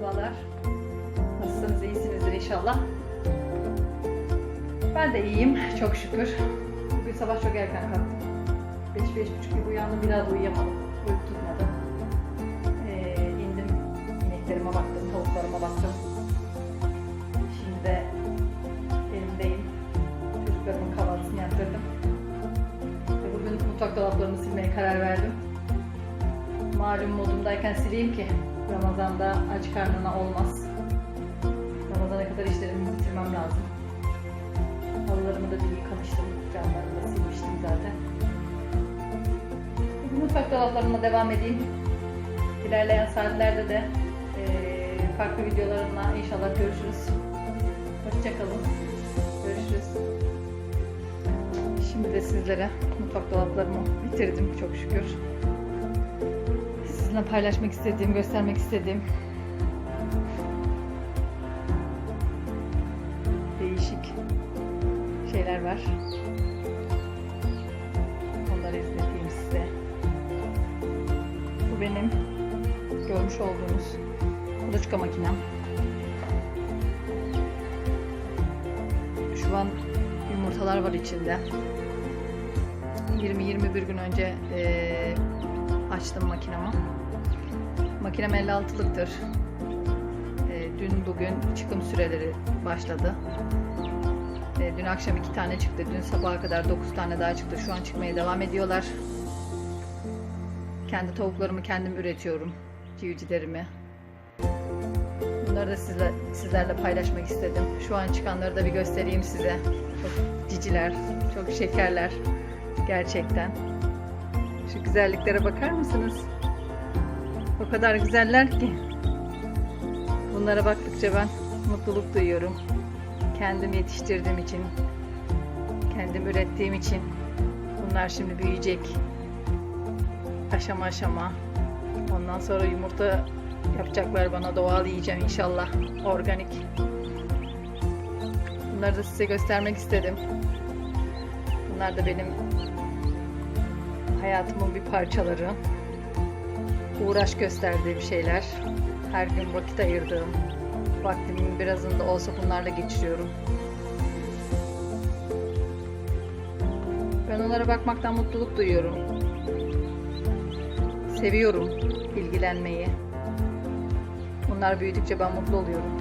Merhabalar. Nasılsınız? İyisinizdir inşallah. Ben de iyiyim. Çok şükür. Bugün sabah çok erken kalktım. 5-5.30 gibi uyandım. Bir daha da uyuyamadım. Uyku tutmadı. Ee, indim. İneklerime baktım. Tavuklarıma baktım. Şimdi de elimdeyim. Çocuklarımın kahvaltısını yaptırdım. Ve bugün mutfak dolaplarını silmeye karar verdim. Malum modumdayken sileyim ki Ramazan'da aç karnına olmaz. Ramazana kadar işlerimi bitirmem lazım. Halılarımı da bir yıkamıştım. Camlarımı da silmiştim zaten. Mutfak dolaplarına devam edeyim. İlerleyen saatlerde de farklı videolarımla inşallah görüşürüz. Hoşçakalın. Görüşürüz. Şimdi de sizlere mutfak dolaplarımı bitirdim çok şükür. Sizinle paylaşmak istediğim, göstermek istediğim değişik şeyler var. Onları izleteyim size. Bu benim görmüş olduğunuz kuluçka makinem. Şu an yumurtalar var içinde. 20-21 gün önce eee, açtım makinamı. Makinem 56'lıktır. Eee, dün bugün çıkım süreleri başladı. Eee, dün akşam 2 tane çıktı. Dün sabaha kadar 9 tane daha çıktı. Şu an çıkmaya devam ediyorlar. Kendi tavuklarımı kendim üretiyorum. Civcivlerimi. Bunları da sizle, sizlerle paylaşmak istedim. Şu an çıkanları da bir göstereyim size. Çok ciciler, çok şekerler. Gerçekten. Şu güzelliklere bakar mısınız? O kadar güzeller ki. Bunlara baktıkça ben mutluluk duyuyorum. Kendim yetiştirdiğim için, kendim ürettiğim için. Bunlar şimdi büyüyecek. Aşama aşama. Ondan sonra yumurta yapacaklar bana doğal yiyeceğim inşallah. Organik. Bunları da size göstermek istedim. Bunlar da benim hayatımın bir parçaları. Uğraş gösterdiğim şeyler. Her gün vakit ayırdığım, vaktimin birazını da olsa bunlarla geçiriyorum. Ben onlara bakmaktan mutluluk duyuyorum. Seviyorum ilgilenmeyi. Bunlar büyüdükçe ben mutlu oluyorum.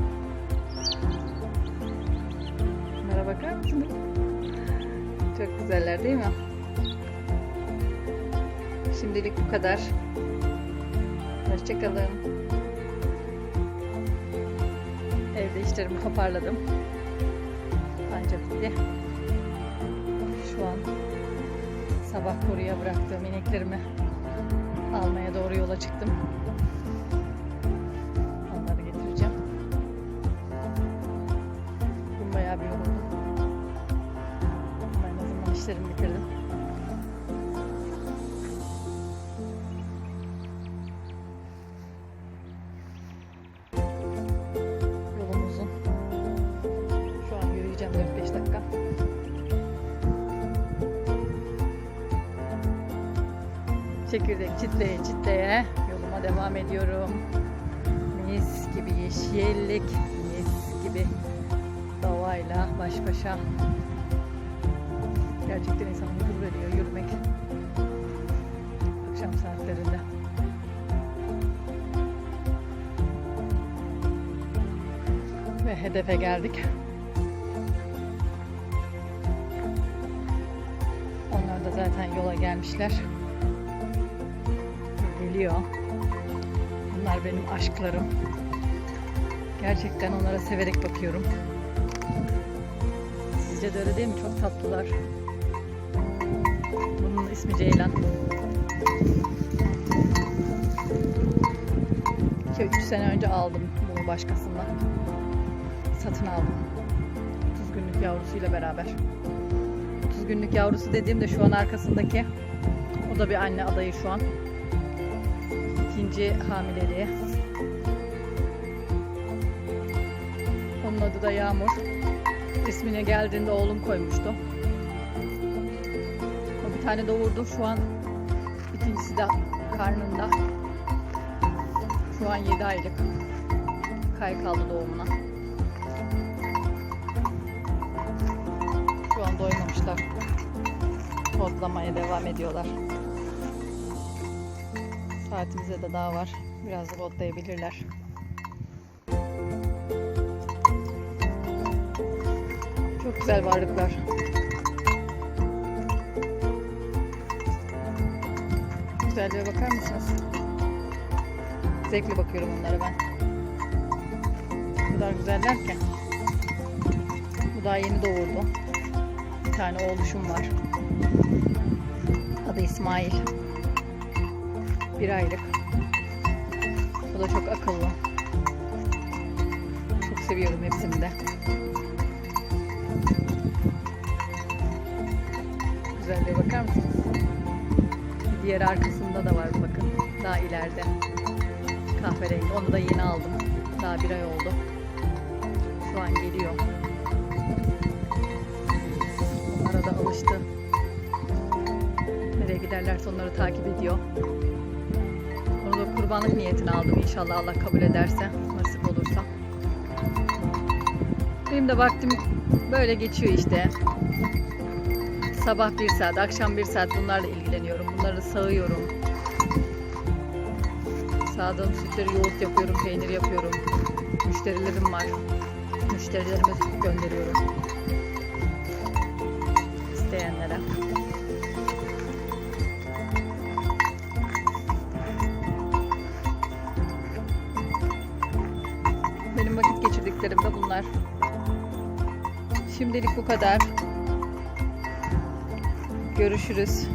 Bunlara bakar mısınız? Çok güzeller değil mi? Şimdilik bu kadar. Hoşçakalın. Evde işlerimi toparladım. Ancak bitti. Şu an sabah koruya bıraktığım ineklerimi almaya doğru yola çıktım. Onları getireceğim. Bugün bayağı bir yoruldum. Ama en azından işlerimi bitirdim. Çekirdek çitleye çitleye yoluma devam ediyorum. Mis gibi yeşillik, mis gibi doğayla baş başa. Gerçekten insan huzur veriyor yürümek. Akşam saatlerinde. Ve hedefe geldik. Onlar da zaten yola gelmişler. Geliyor. Bunlar benim aşklarım. Gerçekten onlara severek bakıyorum. Sizce de öyle değil mi? Çok tatlılar. Bunun ismi Ceylan. 2-3 sene önce aldım bunu başkasından. Satın aldım. 30 günlük yavrusuyla beraber. 30 günlük yavrusu dediğimde şu an arkasındaki. O da bir anne adayı şu an. İkinci hamileliği. Onun adı da Yağmur. İsmine geldiğinde oğlum koymuştu. O bir tane doğurdu. Şu an ikincisi de karnında. Şu an 7 aylık. iki ay kaldı doğumuna. Şu an doymamışlar. Tozlamaya devam ediyorlar. Saatimize de daha var. Biraz da otlayabilirler. Çok güzel varlıklar. Güzelliğe bakar mısınız? Zevkle bakıyorum onlara ben. O kadar güzeller ki. Bu daha yeni doğurdu. Bir tane oğluşum var. Adı İsmail. Bir aylık. O da çok akıllı. Çok seviyorum hepsini de. Güzelliğe bakar mısınız? Diğer arkasında da var bakın. Daha ileride. Kahverengi. Onu da yeni aldım. Daha bir ay oldu. Şu an geliyor. Onlara da alıştı. Nereye giderlerse onları takip ediyor. Kurbanlık niyetine aldım. İnşallah Allah kabul ederse. Nasip olursa. Benim de vaktim böyle geçiyor işte. Sabah bir saat, akşam bir saat bunlarla ilgileniyorum. Bunları sağıyorum. Sağdığım sütleri yoğurt yapıyorum, peynir yapıyorum. Müşterilerim var. Müşterilerime süt gönderiyorum. İsteyenlere. Geçirdiklerim de bunlar. Şimdilik bu kadar. Görüşürüz.